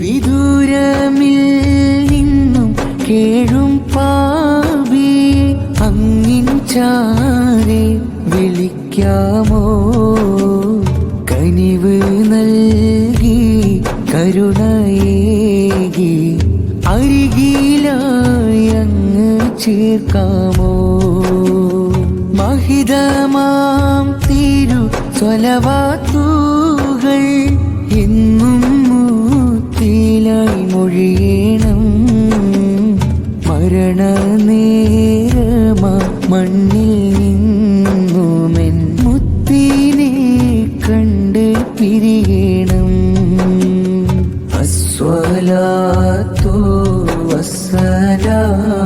വിദൂരമിൽ നിന്നും കേഴും പാവി അങ്ങിൻ ചാരെ വിളിക്കാമോ? കനിവ് നൽകി കരുണയേകി അരികിലായങ്ങ് ചേർക്കാമോ? മഹിതമാം തിരു സ്വലവാത്തൂകൾ മരണനേരമ മണ്ണിൽ നിന്നുമെൻ മുത്തിനെ കണ്ട് പിരിയണം. അസ്വലാത്തു വസ്സലാമു